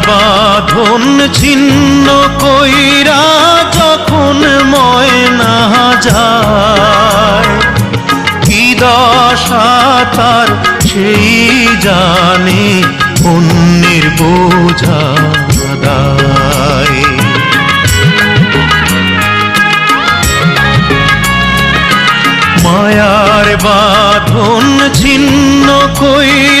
বাঁধন ছিন্ন কইরা যখন ময়না যায়, কি দশা তার সেই জানে অন্যের বোঝা মায়ার বাঁধন ছিন্ন মহিনা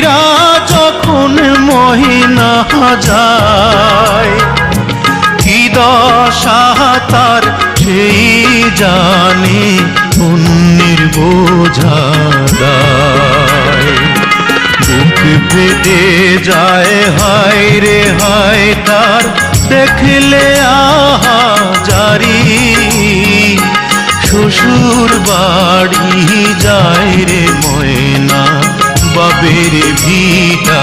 যায়। কি দশা তার সেই জানে অন্যের বোঝা বুক ফেটে যায়, হায় রে হায় তার দেখলে আহা জারি। শ্বশুর বাড়ি যায় রে ময়না বাবের ভিটা